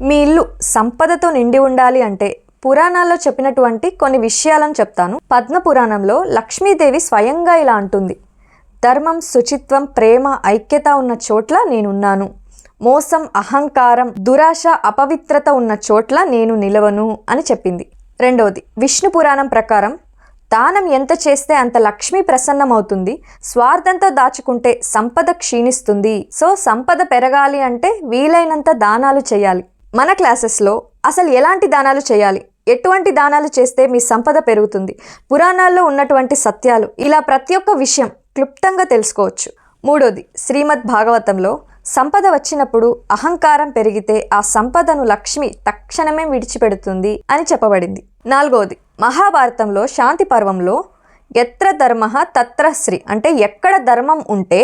మీ ఇల్లు సంపదతో నిండి ఉండాలి అంటే పురాణాల్లో చెప్పినటువంటి కొన్ని విషయాలను చెప్తాను. పద్మ పురాణంలో లక్ష్మీదేవి స్వయంగా ఇలా అంటుంది. ధర్మం శుచిత్వం ప్రేమ ఐక్యత ఉన్న చోట్ల నేనున్నాను. మోసం అహంకారం దురాశ అపవిత్రత ఉన్న చోట్ల నేను నిలవను అని చెప్పింది. రెండవది విష్ణు పురాణం ప్రకారం దానం ఎంత చేస్తే అంత లక్ష్మి ప్రసన్నమవుతుంది. స్వార్థంతో దాచుకుంటే సంపద క్షీణిస్తుంది. సో సంపద పెరగాలి అంటే వీలైనంత దానాలు చేయాలి. మన క్లాసెస్లో అసలు ఎలాంటి దానాలు చేయాలి? ఎటువంటి దానాలు చేస్తే మీ సంపద పెరుగుతుంది? పురాణాల్లో ఉన్నటువంటి సత్యాలు ఇలా ప్రతి ఒక్క విషయం క్లుప్తంగా తెలుసుకోవచ్చు. మూడోది శ్రీమద్ భాగవతంలో సంపద వచ్చినప్పుడు అహంకారం పెరిగితే ఆ సంపదను లక్ష్మి తక్షణమే విడిచిపెడుతుంది అని చెప్పబడింది. నాలుగవది మహాభారతంలో శాంతి పర్వంలో ఎత్ర ధర్మ తత్ర శ్రీ అంటే ఎక్కడ ధర్మం ఉంటే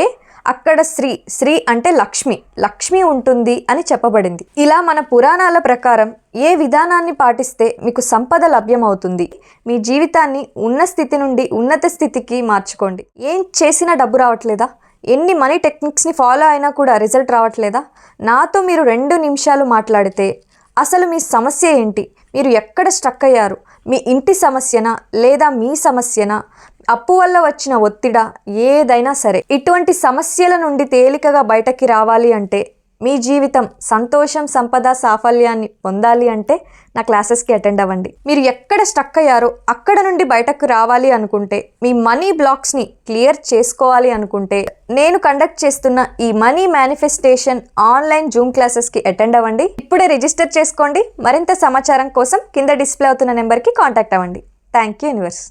అక్కడ శ్రీ శ్రీ అంటే లక్ష్మి లక్ష్మి ఉంటుంది అని చెప్పబడింది. ఇలా మన పురాణాల ప్రకారం ఏ విధానాన్ని పాటిస్తే మీకు సంపద లభ్యమవుతుంది? మీ జీవితాన్ని ఉన్న స్థితి నుండి ఉన్నత స్థితికి మార్చుకోండి. ఏం చేసినా డబ్బు రావట్లేదా? ఎన్ని మనీ టెక్నిక్స్ని ఫాలో అయినా కూడా రిజల్ట్ రావట్లేదా? నాతో మీరు రెండు నిమిషాలు మాట్లాడితే అసలు మీ సమస్య ఏంటి? మీరు ఎక్కడ స్ట్రక్ అయ్యారు? మీ ఇంటి సమస్యనా లేదా మీ సమస్యనా? అప్పు వల్ల వచ్చిన ఒత్తిడా? ఏదైనా సరే. ఇటువంటి సమస్యల నుండి తేలికగా బయటకి రావాలి అంటే మీ జీవితం సంతోషం సంపద సాఫల్యాన్ని పొందాలి అంటే నా క్లాసెస్కి అటెండ్ అవ్వండి. మీరు ఎక్కడ స్టక్ అయ్యారో అక్కడ నుండి బయటకు రావాలి అనుకుంటే మీ మనీ బ్లాక్స్ని క్లియర్ చేసుకోవాలి అనుకుంటే నేను కండక్ట్ చేస్తున్న ఈ మనీ మేనిఫెస్టేషన్ ఆన్లైన్ జూమ్ క్లాసెస్కి అటెండ్ అవ్వండి. ఇప్పుడే రిజిస్టర్ చేసుకోండి. మరింత సమాచారం కోసం కింద డిస్ప్లే అవుతున్న నెంబర్కి కాంటాక్ట్ అవ్వండి. Thank you universe.